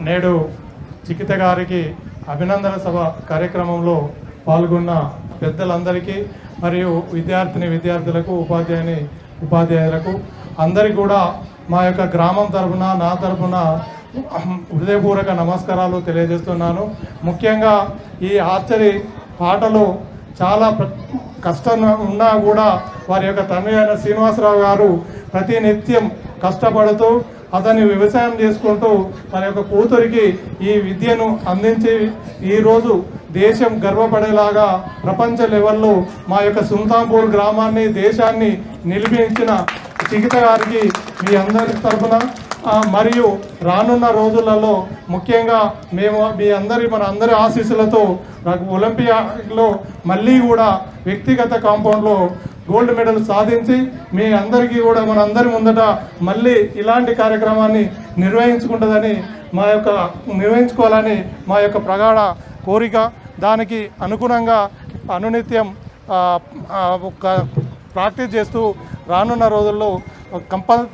నేడు చికిత గారికి అభినందన సభ కార్యక్రమంలో పాల్గొన్న పెద్దలందరికీ మరియు విద్యార్థిని విద్యార్థులకు ఉపాధ్యాయుని ఉపాధ్యాయులకు అందరికీ కూడా మా యొక్క గ్రామం తరపున నా తరపున హృదయపూర్వక నమస్కారాలు తెలియజేస్తున్నాను. ముఖ్యంగా ఈ ఆర్చరీ పాటలు చాలా ప్ర- కష్టం ఉన్నా కూడా వారి యొక్క తండ్రి అయిన శ్రీనివాసరావు గారు ప్రతి నిత్యం కష్టపడుతూ అతన్ని వ్యవసాయం చేసుకుంటూ తన యొక్క కూతురికి ఈ విద్యను అందించి ఈరోజు దేశం గర్వపడేలాగా ప్రపంచ లెవెల్లో మా యొక్క సుల్తాంపూర్ గ్రామాన్ని దేశాన్ని నిలిపించిన చికిత గారికి మీ అందరి తరఫున మరియు రానున్న రోజులలో ముఖ్యంగా మేము మీ అందరి మన అందరి ఆశీస్సులతో నాకు ఒలింపియాడ్లో మళ్ళీ కూడా వ్యక్తిగత కాంపౌండ్లో గోల్డ్ మెడల్ సాధించి మీ అందరికీ కూడా మన అందరి ముందట మళ్ళీ ఇలాంటి కార్యక్రమాన్ని నిర్వహించుకుంటుందని మా యొక్క నిర్వహించుకోవాలని మా యొక్క ప్రగాఢ కోరిక. దానికి అనుగుణంగా అనునిత్యం ఒక ప్రాక్టీస్ చేస్తూ రానున్న రోజుల్లో కంపల్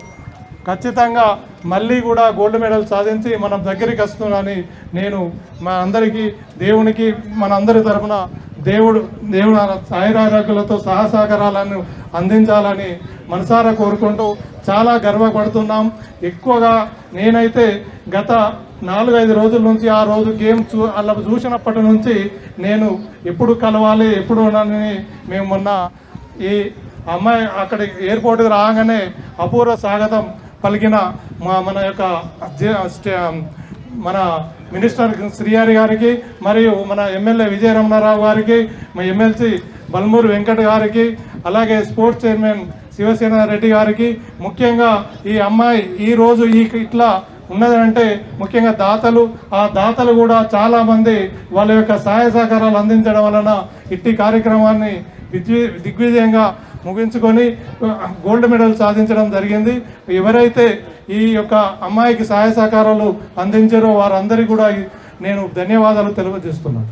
ఖచ్చితంగా మళ్ళీ కూడా గోల్డ్ మెడల్ సాధించి మనం దగ్గరికి వస్తుందని నేను మా అందరికీ దేవునికి మన అందరి తరఫున దేవుడు దేవుడు సాయిరారోగ్యులతో సహసహకారాలను అందించాలని మనసారా కోరుకుంటూ చాలా గర్వపడుతున్నాం. ఎక్కువగా నేనైతే గత నాలుగైదు రోజుల నుంచి ఆ రోజు గేమ్ చూ అలా చూసినప్పటి నుంచి నేను ఎప్పుడు కలవాలి ఎప్పుడు ఉన్నానని మేము మొన్న ఈ అమ్మాయి అక్కడ ఎయిర్పోర్ట్కి రాగానే అపూర్వ స్వాగతం పలికిన మా మన యొక్క మన మినిస్టర్ శ్రీహరి గారికి మరియు మన ఎమ్మెల్యే విజయ రమణారావు గారికి మా ఎమ్మెల్సీ బల్మూరు వెంకట్ గారికి అలాగే స్పోర్ట్స్ చైర్మన్ శివసేన రెడ్డి గారికి ముఖ్యంగా ఈ అమ్మాయి ఈ రోజు ఈ ఇట్లా ఉన్నదంటే ముఖ్యంగా దాతలు ఆ దాతలు కూడా చాలామంది వాళ్ళ యొక్క సహాయ సహకారాలు అందించడం వలన ఇట్టి కార్యక్రమాన్ని దిగ్విజయంగా ముగించుకొని గోల్డ్ మెడల్ సాధించడం జరిగింది. ఎవరైతే ఈ యొక్క అమ్మాయికి సహాయ సహకారాలు అందించారో వారందరికీ కూడా నేను ధన్యవాదాలు తెలియజేస్తున్నాను.